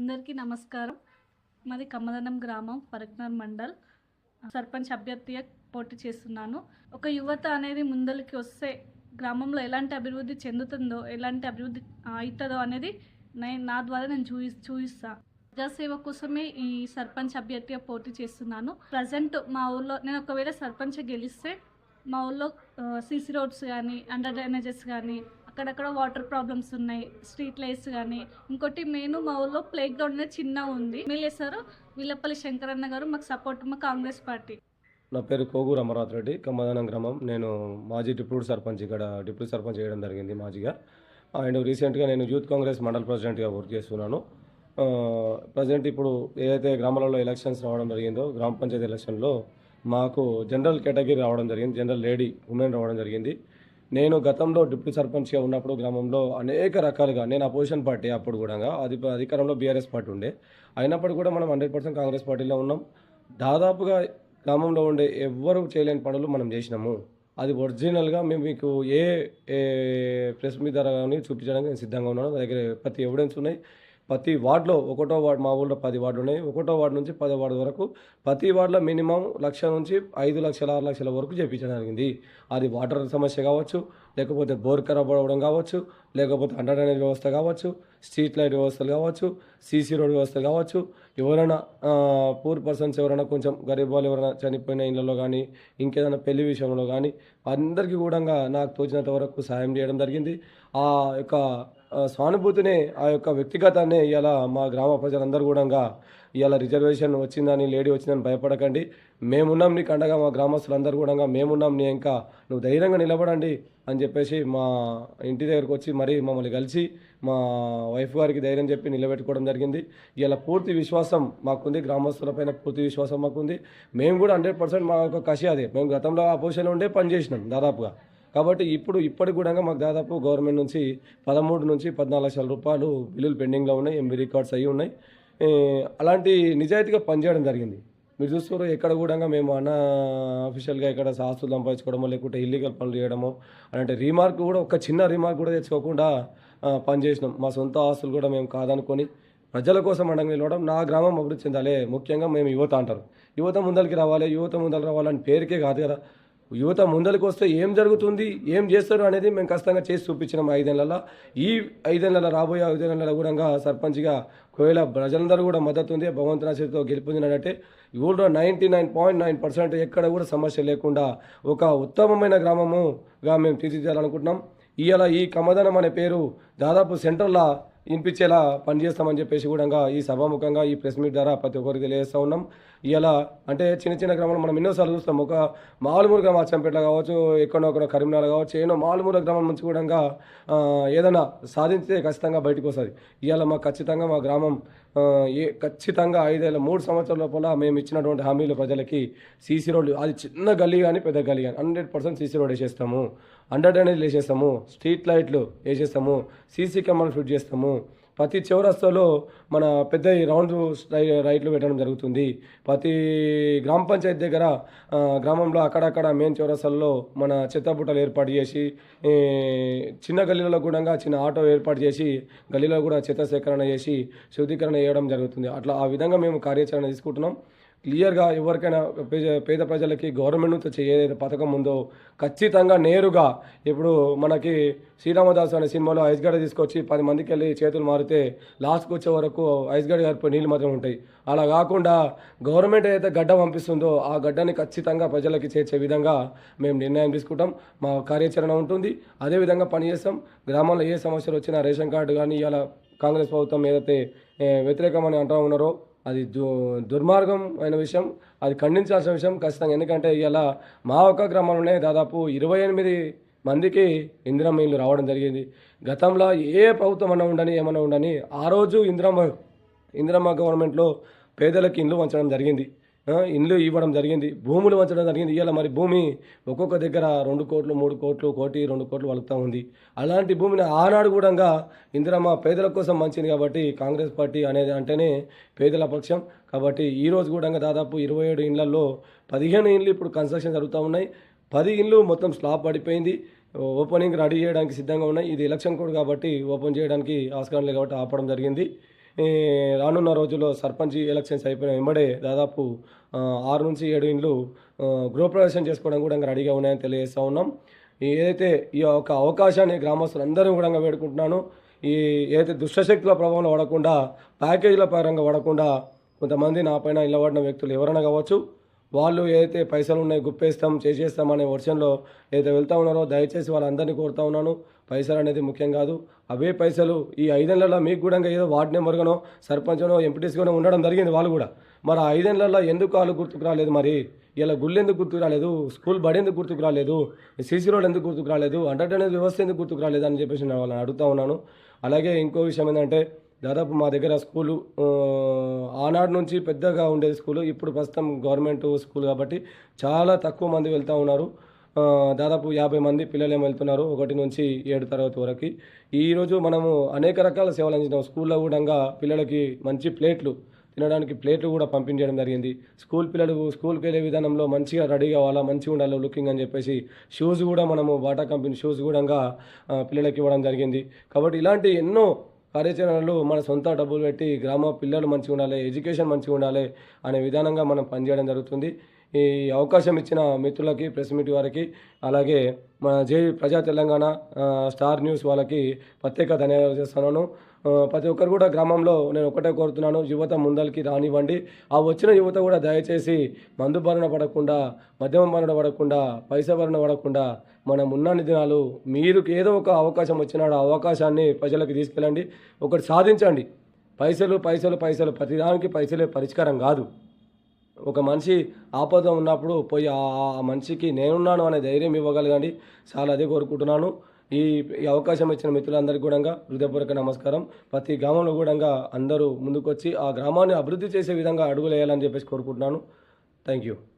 అందరికీ నమస్కారం. మాది కమ్మదనం గ్రామం పరక్నర్ మండల్. సర్పంచ్ అభ్యర్థిగా పోటీ చేస్తున్నాను. ఒక యువత అనేది ముందరికి వస్తే గ్రామంలో ఎలాంటి అభివృద్ధి చెందుతుందో ఎలాంటి అభివృద్ధి అవుతుందో అనేది నేను నా ద్వారా నేను చూపి చూపిస్తా ప్రజాసేవ కోసమే ఈ సర్పంచ్ అభ్యర్థిగా పోటీ చేస్తున్నాను. ప్రజెంట్ మా ఊళ్ళో నేను ఒకవేళ సర్పంచ్ గెలిస్తే మా ఊళ్ళో సీసీ రోడ్స్ కానీ అండర్ డ్రైనేజెస్ కానీ అక్కడక్కడ వాటర్ ప్రాబ్లమ్స్ ఉన్నాయి స్ట్రీట్ లైట్స్ కానీ ఇంకోటి మెయిన్ మా ఊళ్ళో ప్లే గ్రౌండ్ అనేది చిన్న ఉంది. ఎమ్మెల్యే సార్ విల్లపల్లి శంకరన్న గారు మాకు సపోర్ట్ మా కాంగ్రెస్ పార్టీ. నా పేరు కోగూరు అమరావతి రెడ్డి కమ్మదానం గ్రామం. నేను మాజీ డిప్యూటీ సర్పంచ్ ఇక్కడ డిప్యూటీ సర్పంచ్ చేయడం జరిగింది మాజీగా. అండ్ రీసెంట్గా నేను యూత్ కాంగ్రెస్ మండల్ ప్రెసిడెంట్గా వర్క్ చేస్తున్నాను. ప్రజెంట్ ఇప్పుడు ఏదైతే గ్రామాలలో ఎలక్షన్స్ రావడం జరిగిందో గ్రామ పంచాయతీ ఎలక్షన్లో మాకు జనరల్ కేటగిరీ రావడం జరిగింది జనరల్ లేడీ ఉమెన్ రావడం జరిగింది. నేను గతంలో డిప్యూటీ సర్పంచ్గా ఉన్నప్పుడు గ్రామంలో అనేక రకాలుగా నేను అపోజిషన్ పార్టీ అప్పుడు కూడా అది అధికారంలో బీఆర్ఎస్ పార్టీ ఉండే. అయినప్పుడు కూడా మనం హండ్రెడ్ పర్సెంట్ కాంగ్రెస్ పార్టీలో ఉన్నాం. దాదాపుగా గ్రామంలో ఉండే ఎవ్వరూ చేయలేని పనులు మనం చేసినాము. అది ఒరిజినల్గా మేము మీకు ఏ ఏ ప్రెస్ మీద కానీ చూపించడానికి నేను సిద్ధంగా ఉన్నాను. నా దగ్గర ప్రతి ఎవిడెన్స్ ఉన్నాయి. ప్రతి వార్డులో ఒకటో వార్డు మా ఊళ్ళో పది వార్డు ఉన్నాయి. ఒకటో వార్డు నుంచి పదో వార్డు వరకు ప్రతి వార్డులో మినిమం లక్ష నుంచి ఐదు లక్షల ఆరు లక్షల వరకు చేయించడం జరిగింది. అది వాటర్ సమస్య కావచ్చు లేకపోతే బోర్ ఖరాబ్ అవ్వడం కావచ్చు లేకపోతే అండర్ డ్రైనేజ్ వ్యవస్థ కావచ్చు స్ట్రీట్ లైట్ వ్యవస్థలు కావచ్చు సీసీ రోడ్ వ్యవస్థలు కావచ్చు. ఎవరైనా పూర్ పర్సన్స్ ఎవరైనా కొంచెం గరీబ్ వాళ్ళు ఎవరైనా చనిపోయిన ఇళ్ళలో కానీ ఇంకేదైనా పెళ్ళి విషయంలో కానీ అందరికీ కూడా నాకు తోచినంత వరకు సాయం చేయడం జరిగింది. ఆ యొక్క సానుభూతిని ఆ యొక్క వ్యక్తిగతాన్ని ఇలా మా గ్రామ ప్రజలందరూ కూడా ఇవాళ రిజర్వేషన్ వచ్చిందని లేడీ వచ్చిందని భయపడకండి. మేమున్నాం నీకు అండగా మా గ్రామస్తులందరూ కూడా మేమున్నాం నీ ఇంకా నువ్వు ధైర్యంగా నిలబడండి అని చెప్పేసి మా ఇంటి దగ్గరకు వచ్చి మరీ మమ్మల్ని కలిసి మా వైఫ్ గారికి ధైర్యం చెప్పి నిలబెట్టుకోవడం జరిగింది. ఇలా పూర్తి విశ్వాసం మాకుంది గ్రామస్తులపైన పూర్తి విశ్వాసం మాకుంది. మేము కూడా హండ్రెడ్ పర్సెంట్ మా యొక్క కసి అదే. మేము గతంలో ఆ పొజిషన్లో ఉండే పని చేసినాం దాదాపుగా. కాబట్టి ఇప్పుడు ఇప్పటికి కూడా మాకు దాదాపు గవర్నమెంట్ నుంచి పదమూడు నుంచి పద్నాలుగు లక్షల రూపాయలు బిల్లులు పెండింగ్లో ఉన్నాయి ఎంబీ రికార్డ్స్ అయ్యి ఉన్నాయి. అలాంటి నిజాయితీగా పనిచేయడం జరిగింది. మీరు చూస్తారు ఎక్కడ కూడా మేము అన్న అఫీషియల్గా ఎక్కడ ఆస్తులు సంపాదించుకోవడమో లేకుంటే ఇల్లీగల్ పనులు చేయడమో అలాంటి రీమార్క్ కూడా ఒక చిన్న రీమార్క్ కూడా తెచ్చుకోకుండా పనిచేసినాం. మా సొంత ఆస్తులు కూడా మేము కాదనుకొని ప్రజల కోసం అండగా నిలవడం నా గ్రామం అభివృద్ధి చెందాలి. ముఖ్యంగా మేము యువత అంటారు. యువత ముందరికి రావాలి యువత ముందరికి రావాలని పేరుకే కాదు కదా. యువత ముందరికి వస్తే ఏం జరుగుతుంది ఏం చేస్తారు అనేది మేము ఖచ్చితంగా చేసి చూపించినాం ఐదేళ్ళలో. ఈ ఐదేళ్ళలో రాబోయే ఐదేళ్ళలో కూడా సర్పంచ్గా ఒకవేళ ప్రజలందరూ కూడా మద్దతు ఉంది భగవంతుని ఆశతో గెలుపొందినట్టే ఊళ్ళో ninety nine point nine percent ఎక్కడ కూడా సమస్య లేకుండా ఒక ఉత్తమమైన గ్రామముగా మేము తీర్చిదిద్దాలనుకుంటున్నాం. ఇవాళ ఈ కమదనం అనే పేరు దాదాపు సెంట్రల్లో వినిపించేలా పనిచేస్తామని చెప్పేసి కూడా ఈ సభాముఖంగా ఈ ప్రెస్ మీట్ ద్వారా ప్రతి ఒక్కరికి తెలియజేస్తూ ఉన్నాం. ఇలా అంటే చిన్న చిన్న గ్రామాలు మనం ఎన్నోసార్లు చూస్తాం. ఒక మాలుమూల గ్రామం అచ్చంపేట కావచ్చు ఎక్కడో ఒకడో కరీంనగర్ కావచ్చు ఏదో మాలుమూల గ్రామం నుంచి కూడా ఏదైనా సాధించితే ఖచ్చితంగా బయటకు వస్తుంది. ఇవాళ మాకు ఖచ్చితంగా మా గ్రామం ఏ ఖచ్చితంగా ఐదేళ్ళ మూడు సంవత్సరాల లోపల మేము ఇచ్చినటువంటి హామీలు ప్రజలకి సీసీ రోడ్లు అది చిన్న గల్లీ కానీ పెద్ద గల్లీ కానీ హండ్రెడ్ పర్సెంట్ సీసీ రోడ్ వేసేస్తాము. అండర్ డ్రైనేజ్ వేసేస్తాము. స్ట్రీట్ లైట్లు వేసేస్తాము. సీసీ కెమెరాలు ఫిట్ చేస్తాము. ప్రతి చౌరస్తాలో మన పెద్ద రౌండ్ రై- రైట్లు పెట్టడం జరుగుతుంది. ప్రతి గ్రామ పంచాయతీ దగ్గర గ్రామంలో అక్కడక్కడ మెయిన్ చౌరస్తాల్లో మన చెత్తబుట్టలు ఏర్పాటు చేసి చిన్న గల్లీలలో కూడా చిన్న ఆటో ఏర్పాటు చేసి గల్లీలో కూడా చెత్త సేకరణ చేసి శుద్ధీకరణ చేయడం జరుగుతుంది. అట్లా ఆ విధంగా మేము కార్యాచరణ తీసుకుంటున్నాం. క్లియర్గా ఎవరికైనా పేద పేద ప్రజలకి గవర్నమెంట్ నుంచి వచ్చే పథకం ఉందో ఖచ్చితంగా నేరుగా ఇప్పుడు మనకి శ్రీరామదాస్ అనే సినిమాలో ఐస్ గడ్డ తీసుకొచ్చి పది మందికి వెళ్ళి చేతులు మారితే లాస్ట్కి వచ్చే వరకు ఐస్ గడ్డ గారిపోయి నీళ్ళు మాత్రం ఉంటాయి. అలా కాకుండా గవర్నమెంట్ ఏదైతే గడ్డ పంపిస్తుందో ఆ గడ్డని ఖచ్చితంగా ప్రజలకి చేర్చే విధంగా మేము నిర్ణయం తీసుకుంటాం. మా కార్యాచరణ ఉంటుంది. అదేవిధంగా పనిచేస్తాం. గ్రామంలో ఏ సమస్యలు వచ్చినా రేషన్ కార్డు కానీ ఇలా కాంగ్రెస్ ప్రభుత్వం ఏదైతే వ్యతిరేకమని అంటూ ఉన్నారో అది దు దుర్మార్గం అయిన విషయం అది ఖండించాల్సిన విషయం ఖచ్చితంగా. ఎందుకంటే ఇలా మా ఒక్క గ్రామంలోనే దాదాపు ఇరవై ఎనిమిది మందికి ఇందిరమ్మ ఇల్లు రావడం జరిగింది. గతంలో ఏ ప్రభుత్వం అన్నా ఉండని ఏమన్నా ఉండని ఆ రోజు ఇందిరమ్మ ఇందిరమ్మ గవర్నమెంట్లో పేదలకు ఇండ్లు వంచడం జరిగింది. ఇండ్లు ఇవ్వడం జరిగింది. భూములు వంచడం జరిగింది. ఇవాళ మరి భూమి ఒక్కొక్క దగ్గర రెండు కోట్లు మూడు కోట్లు కోటి రెండు కోట్లు వలుపుతూ ఉంది. అలాంటి భూమిని ఆనాడు కూడా ఇందిరమ్మ పేదల కోసం మంచిది కాబట్టి కాంగ్రెస్ పార్టీ అనేది అంటేనే పేదల పక్షం. కాబట్టి ఈరోజు కూడా దాదాపు ఇరవై ఏడు ఇండ్లలో పదిహేను ఇండ్లు ఇప్పుడు కన్స్ట్రక్షన్ జరుగుతూ ఉన్నాయి. పది ఇండ్లు మొత్తం స్లాబ్ పడిపోయింది. ఓపెనింగ్ రెడీ చేయడానికి సిద్ధంగా ఉన్నాయి. ఇది ఎలక్షన్ కోడ్ కాబట్టి ఓపెన్ చేయడానికి ఆస్కారం లేదు కాబట్టి ఆపడం జరిగింది. రానున్న రోజుల్లో సర్పంచ్ ఎలక్షన్స్ అయిపోయిన వెంబడే దాదాపు ఆరు నుంచి ఏడు ఇండ్లు గృహప్రవేశం చేసుకోవడం కూడా ఇంకా రెడీగా ఉన్నాయని తెలియజేస్తూ ఉన్నాం. ఏదైతే ఈ యొక్క అవకాశాన్ని గ్రామస్తులందరూ కూడా వేడుకుంటున్నాను. ఈ ఏదైతే దుష్టశక్తుల ప్రభావంలో పడకుండా ప్యాకేజీల పరంగా పడకుండా కొంతమంది నా పైన నిలబడిన వ్యక్తులు ఎవరైనా కావచ్చు. వాళ్ళు ఏదైతే పైసలు ఉన్నాయి గుప్పేస్తాం చేసేస్తాం అనే వర్షన్లో ఏదైతే వెళ్తా ఉన్నారో దయచేసి వాళ్ళందరినీ కోరుతా ఉన్నాను. పైసలు అనేది ముఖ్యం కాదు. అవే పైసలు ఈ ఐదేళ్ళలో మీకు కూడా ఇంకా ఏదో వార్డు మెంబర్గానో సర్పంచ్నో ఎంపీటీస్గానో ఉండడం జరిగింది వాళ్ళు కూడా. మరి ఆ ఐదేళ్ళలో ఎందుకు వాళ్ళు గుర్తుకు రాలేదు మరి? ఇలా గుళ్ళు ఎందుకు గుర్తుకు రాలేదు? స్కూల్ బడి ఎందుకు గుర్తుకు రాలేదు? సీసీ రోడ్ ఎందుకు గుర్తుకు రాలేదు? ఎంటర్టైన్మెంట్ వ్యవస్థ ఎందుకు గుర్తుకు రాలేదు అని చెప్పేసి నేను వాళ్ళని అడుగుతా ఉన్నాను. అలాగే ఇంకో విషయం ఏంటంటే దాదాపు మా దగ్గర స్కూలు ఆనాడు నుంచి పెద్దగా ఉండేది స్కూలు ఇప్పుడు ప్రస్తుతం గవర్నమెంట్ స్కూల్ కాబట్టి చాలా తక్కువ మంది వెళ్తూ ఉన్నారు. దాదాపు యాభై మంది పిల్లలేం వెళ్తున్నారు ఒకటి నుంచి ఏడు తరగతి వరకు. ఈరోజు మనము అనేక రకాల సేవలు అందించాం స్కూల్లో కూడా పిల్లలకి మంచి ప్లేట్లు తినడానికి ప్లేట్లు కూడా పంపించడం జరిగింది. స్కూల్ పిల్లలు స్కూల్కి వెళ్ళే విధానంలో మంచిగా రెడీ కావాలా మంచిగా ఉండాలి లుకింగ్ అని చెప్పేసి షూస్ కూడా మనము బాటా కంపెనీ షూస్ కూడా పిల్లలకి ఇవ్వడం జరిగింది. కాబట్టి ఇలాంటి ఎన్నో కార్యాచరణలు మన సొంత డబ్బులు పెట్టి గ్రామ పిల్లలు మంచిగా ఉండాలి ఎడ్యుకేషన్ మంచిగా ఉండాలి అనే విధానంగా మనం పనిచేయడం జరుగుతుంది. ఈ అవకాశం ఇచ్చిన మిత్రులకి ప్రెస్ మీట్ వారికి అలాగే మన జే ప్రజా తెలంగాణ స్టార్ న్యూస్ వాళ్ళకి ప్రత్యేక ధన్యవాదాలు చేస్తున్నాను. ప్రతి ఒక్కరు కూడా గ్రామంలో నేను ఒకటే కోరుతున్నాను యువత ముందరికి రానివ్వండి. ఆ వచ్చిన యువత కూడా దయచేసి మందు బారిన పడకుండా మద్యమం బారిన పడకుండా పైసా బారిన పడకుండా మనం ఉన్నన్ని దినాలు మీరు ఏదో ఒక అవకాశం వచ్చినాడు ఆ అవకాశాన్ని ప్రజలకు తీసుకెళ్ళండి. ఒకటి సాధించండి. పైసలు పైసలు పైసలు ప్రతిదానికి పైసలే పరిష్కారం కాదు. ఒక మనిషి ఆపద ఉన్నప్పుడు పోయి ఆ మనిషికి నేనున్నాను అనే ధైర్యం ఇవ్వగలగండి చాలా అదే కోరుకుంటున్నాను. ఈ ఈ అవకాశం ఇచ్చిన మిత్రులందరికీ కూడా హృదయపూర్వక నమస్కారం. ప్రతి గ్రామంలో కూడా అందరూ ముందుకొచ్చి ఆ గ్రామాన్ని అభివృద్ధి చేసే విధంగా అడుగులు వేయాలని చెప్పేసి కోరుకుంటున్నాను. Thank you